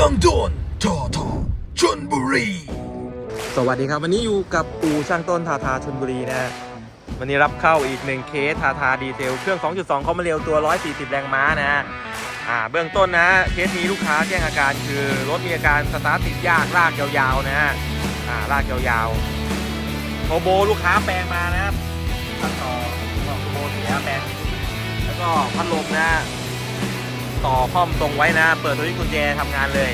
ยังโดนทอทอชนบุรี สวัสดีครับ วันนี้อยู่กับอู่ช่างต้นทาทาชนบุรีนะฮะวันนี้รับเข้าอีกหนึ่งเคสทาทาดีเทลเครื่อง 2.2คอมมาเร็วตัว 140 แรงม้านะฮะอ่าเบื้องต้นนะเคสนี้ลูกค้าแจ้งอาการคือรถมีอาการสตาร์ทติดยากลากยาวๆนะฮะอ่าลากยาวๆโทโบลูกค้าแปลงมานะครับตัดต่อก็โทโบเสียแปลงแล้วก็พัดลมนะ ต่อข้อมตรงไว้นะ เปิดตัวที่กุญแจทำงานเลย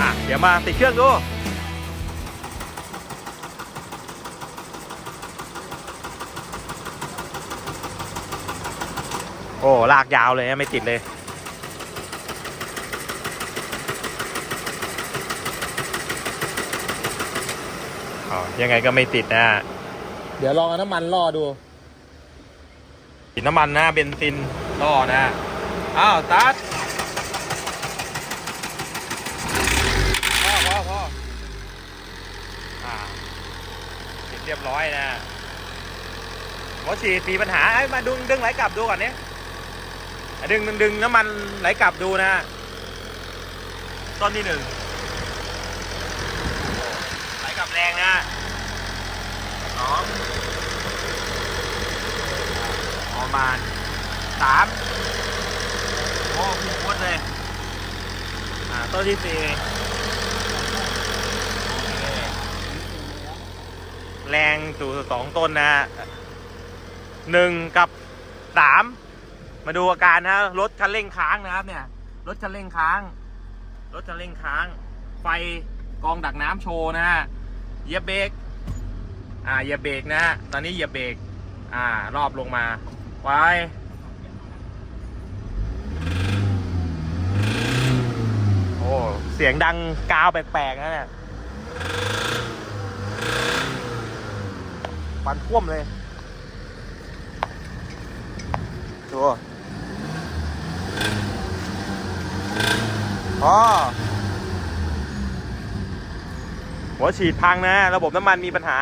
อะ เดี๋ยวมาติดเครื่องดูโอ้ลากยาวเลยนะไม่ติดเลยอ๋อยังไงก็ไม่ติดนะ เดี๋ยวลองเอาน้ำมันล่อดูติดน้ำมันนะเบนซินล่อนะ อ้าวตัดพ่อพ่อพ่ออ่าเรียบร้อยนะหัวฉีดมีปัญหาเอ้มาดึงดึงไหลกลับดูก่อนเนี่ยดึงดึงดึงน้ำมันไหลกลับดูนะต้นที่หนึ่งไหลกลับแรงนะสองประมาณสาม โอ้พุ่งพวดเลย อ่าต้นที่สี่แรงสู่สองต้นนะหนึ่งกับสามมาดูอาการนะรถคันเร่งค้างนะครับ เนี่ย รถคันเร่งค้าง รถคันเร่งค้าง ไฟกองดักน้ำโชว์นะฮะเหยียบเบรกอ่าเหยียบเบรกนะฮะตอนนี้เหยียบเบรกอ่ารอบลงมาไว้ อ้เสียงดังกาวแปลกๆนะเนี่ยปันท่วมเลยดูอ๋อหัวฉีดพังนะ ระบบน้ำมันมีปัญหา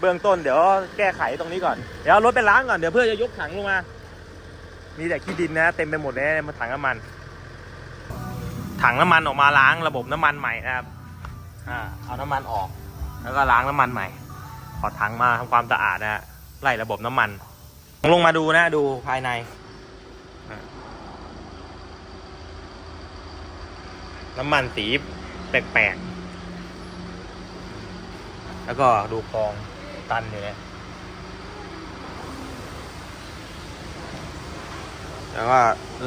เบื้องต้นเดี๋ยวแก้ไขตรงนี้ก่อน เดี๋ยวรถไปล้างก่อน เดี๋ยวเพื่อจะยกถังลงมา มีแต่ขี้ดินนะ เต็มไปหมดเลยมาถังน้ำมัน ถังน้ำมันออกมาล้างระบบน้ำมันใหม่นะครับอ่าเอาน้ำมันออก แล้วก็ล้างน้ำมันใหม่ ขอถังมาทำความสะอาดนะฮะไล่ระบบน้ำมัน ลงมาดูนะดูภายในน้ำมันสีแปลกๆ แล้วก็ดูกองตันอยู่เนี่ย แล้วก็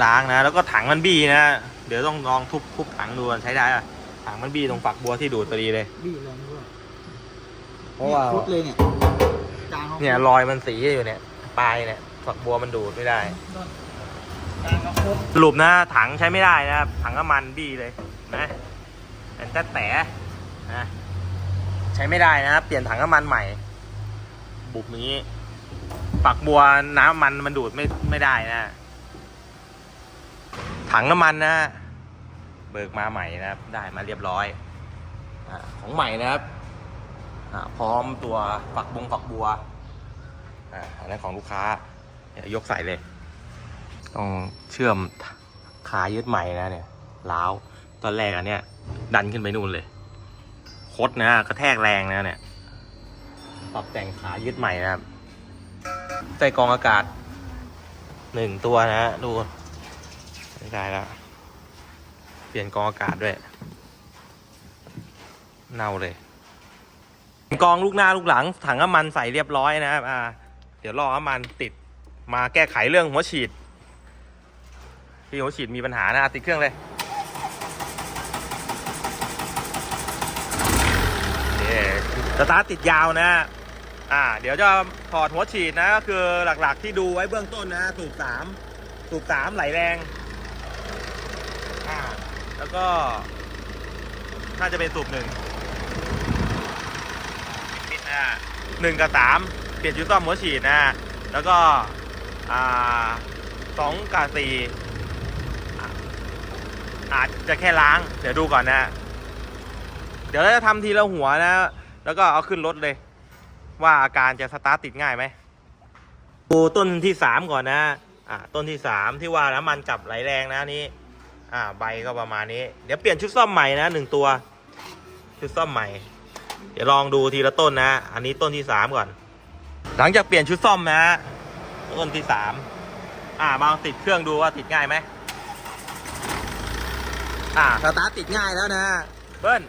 ล้างนะ แล้วก็ถังมันบี้นะ เดี๋ยวต้องลองทุบทุบถังดูใช้ได้อะถังมันบี้ตรงฝักบัวที่ดูดพอดีเลย บี้แรงด้วยเพราะว่าพุดเลยเนี่ยกลางเขาเนี่ยรอยมันสีอยู่เนี่ยปลายเนี่ยฝักบัวมันดูดไม่ได้กลางเขาพุดสรุปนะถังใช้ไม่ได้นะครับถังน้ำมันบี้เลยนะเป็นแต่แต่นะใช้ไม่ได้นะครับเปลี่ยนถังน้ำมันใหม่ บุบนี้ฝักบัวน้ำมันมันดูดไม่ไม่ได้นะ ถังน้ำมันนะเบิกมาใหม่นะครับ ได้มาเรียบร้อยอของใหม่นะครับพร้อมตัวฝักบงฝักบัวอันนั้นของลูกค้ายกใส่เลย ต้องเชื่อมขายึดใหม่นะเนี่ยล้าวตอนแรกอันเนี้ยดันขึ้นไปนู่นเลย คดนะกระแทกแรงนะเนี่ยปรับแต่งขายึดใหม่นะครับใส่กองอากาศหนึ่งตัวนะฮะดู ไม่ได้แล้ว เปลี่ยนกองอากาศด้วย เน่าเลย กองลูกหน้าลูกหลัง ถังน้ำมันใส่เรียบร้อยนะครับอ่า เดี๋ยวรอน้ำมันติดมาแก้ไขเรื่องหัวฉีด ที่หัวฉีดมีปัญหานะติดเครื่องเลยนี่สตาร์ทติดยาวนะ อ่า เดี๋ยวจะถอดหัวฉีดนะ ก็คือหลักๆที่ดูไว้เบื้องต้นนะ สูบสาม สูบสามไหลแรง อ่าแล้วก็น่าจะเป็นสูบหนึ่งปิดนะหนึ่งกับสามเปลี่ยนชุดซ่อมหัวฉีดนะแล้วก็อ่าสองกับสี่อะอาจจะแค่ล้าง เดี๋ยวดูก่อนนะ เดี๋ยวเราจะทำทีละหัวนะ แล้วก็เอาขึ้นรถเลย ว่าอาการจะสตาร์ทติดง่ายไหมดูต้นที่สามก่อนนะ อ่าต้นที่สามที่ว่าน้ำมันกลับไหลแรงนะนี่ อ่าใบก็ประมาณนี้ เดี๋ยวเปลี่ยนชุดซ่อมใหม่นะหนึ่งตัว ชุดซ่อมใหม่ เดี๋ยวลองดูทีละต้นนะ อันนี้ต้นที่สามก่อน หลังจากเปลี่ยนชุดซ่อมนะ ต้นที่สามอ่ามาลองติดเครื่องดูว่าติดง่ายไหมอ่าสตาร์ทติดง่ายแล้วนะเบิ้ล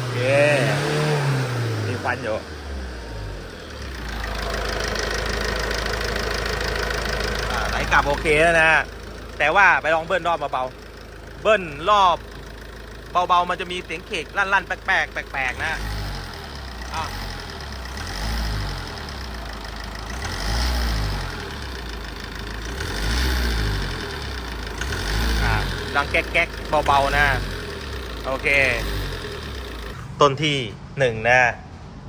โอเคมีควันอยู่ อ่าไหล กลับโอเคแล้วนะ แต่ว่าไปลองเบิ้ลรอบเบาๆ เบิ้ลรอบเบาๆ มันจะมีเสียงเขกลั่นๆ แปลกๆ แปลกๆ นะอะดังแก๊กๆ เบาๆ นะ โอเค ต้นที่หนึ่งนะ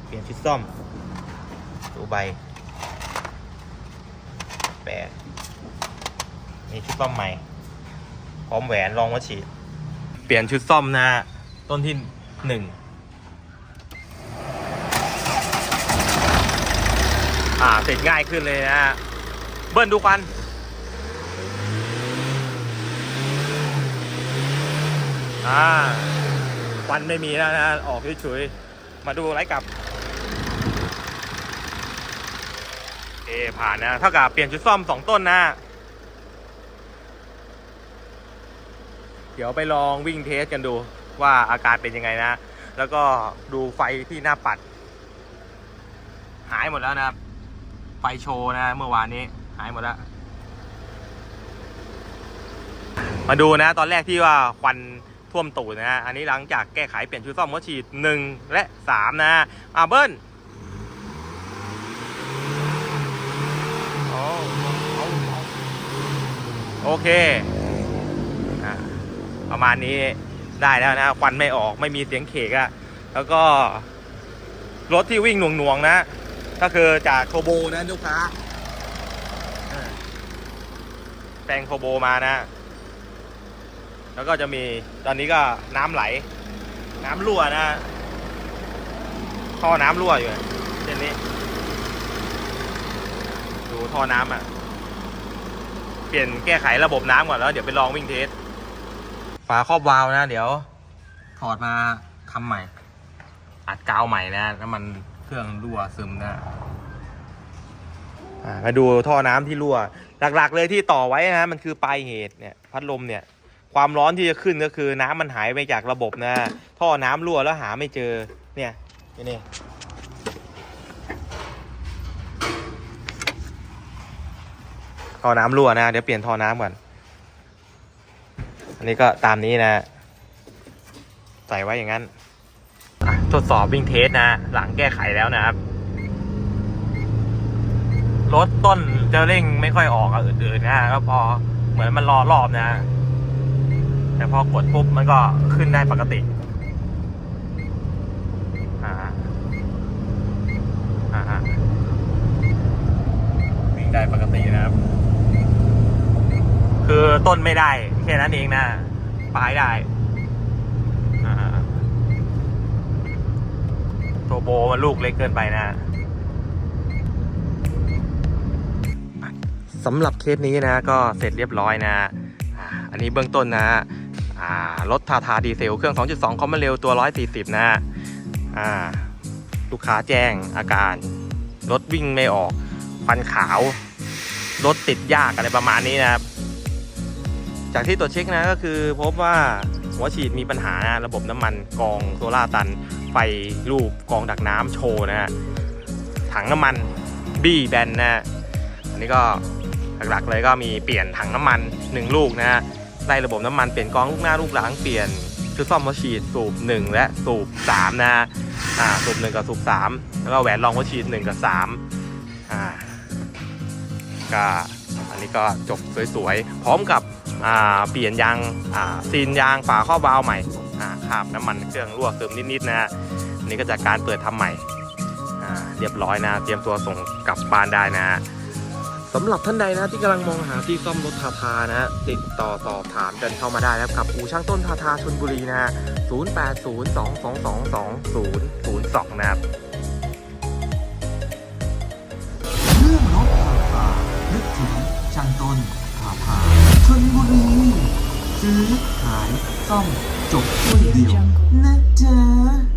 เปลี่ยนชุดซ่อม ดูใบแปด นี่ชุดซ่อมใหม่ พร้อมแหวนลองมาฉีดเปลี่ยนชุดซ่อมนะ ต้นที่หนึ่งอ่าเสร็จง่ายขึ้นเลยนะเบิ้ลดูควันอ่าควันไม่มีแล้วนะ ออกเฉยๆมาดูไลฟ์กลับเอผ่านนะเท่ากับเปลี่ยนชุดซ่อมสองต้นนะ เดี๋ยวไปลองวิ่งเทสกันดูว่าอาการเป็นยังไงนะ แล้วก็ดูไฟที่หน้าปัด หายหมดแล้วนะครับ ไฟโชว์นะเมื่อวานนี้หายหมดแล้ว มาดูนะ ตอนแรกที่ว่าควันท่วมตูดนะ อันนี้หลังจากแก้ไขเปลี่ยนชุดซ่อมหัวฉีดหนึ่งและสามนะอ่าเบิ้ลโอเค ประมาณนี้ได้แล้วนะควันไม่ออกไม่มีเสียงเขกอะแล้วก็ รถที่วิ่งหน่วงๆนะ ก็คือจากโทโบนะลูกค้าแปลงโทโบมานะ แล้วก็จะมีตอนนี้ก็น้ำไหล น้ำรั่วนะท่อน้ำรั่วอยู่เส้นนี้ ดูท่อน้ำอะ เปลี่ยนแก้ไขระบบน้ำก่อนแล้ว เดี๋ยวไปลองวิ่งเทส ฝาครอบวาล์วนะ เดี๋ยว ถอดมาทำใหม่ อัดกาวใหม่นะน้ำมันเครื่องรั่วซึมนะมาดูท่อน้ำที่รั่ว หลักๆ เลยที่ต่อไว้นะมันคือปลายเหตุเนี่ยพัดลมเนี่ย ความร้อนที่จะขึ้นก็คือน้ำมันหายไปจากระบบนะ ท่อน้ำรั่วแล้วหาไม่เจอเนี่ยนี่นี่ท่อน้ำรั่วนะ เดี๋ยวเปลี่ยนท่อน้ำก่อน อันนี้ก็ตามนี้นะ ใส่ไว้อย่างนั้นทดสอบวิ่งเทสนะ หลังแก้ไขแล้วนะครับ รถต้นจะเร่งไม่ค่อยออกอะอื่นๆนะก็พอเหมือนมันรอรอบนะ แต่พอกดปุ๊บมันก็ขึ้นได้ปกติอ่าอ่าวิ่งได้ปกตินะครับ คือต้นไม่ได้ แค่นั้นเองนะปลายได้อ่าโทโบมันลูกเล็กเกินไปนะสำหรับเคสนี้นะก็เสร็จเรียบร้อยนะอันนี้เบื้องต้นนะรถทาทาดีเซล เครื่อง 2.2คอมมานเร็วตัว 140 นะลูกค้าแจ้งอาการ รถวิ่งไม่ออกควันขาว รถติดยากอะไรประมาณนี้นะครับ จากที่ตรวจเช็คนะก็คือพบว่าหัวฉีดมีปัญหานะระบบน้ำมันกองโซล่าร์ตัน ไฟรูปกองดักน้ำโชว์นะฮะถังน้ำมันบี้แบนนะฮะอันนี้ก็หลักๆเลยก็มีเปลี่ยนถังน้ำมัน 1 ลูกนะฮะได้ระบบน้ำมันเปลี่ยนกองลูกหน้าลูกหลังเปลี่ยนชุดซ่อมหัวฉีดสูบ 1 และสูบ 3 นะฮะอ่าสูบ 1 กับสูบ 3 แล้วก็แหวนรองหัวฉีด 1 กับ 3 อ่าก็อันนี้ก็จบสวยๆ พร้อมกับ เปลี่ยนยางซีนยางฝาข้อบาวใหม่ขาบน้ำมันเครื่องรั่วซึมนิดๆนะฮะนี่ก็จากการเปิดทำใหม่เรียบร้อยนะ เตรียมตัวส่งกลับบ้านได้นะฮะสำหรับท่านใดนะที่กำลังมองหาที่ซ่อมรถทาทานะ ติดต่อสอบถามกันเข้ามาได้นะครับกับอู่ช่างต้นทาทาชนบุรีนะฮะ0802222002 นะครับเรื่องรถราคาลึกถึงจังต้นพาพา นบุรีซื้อขายซ่อมจบด้วยเดียวนะจ๊ะ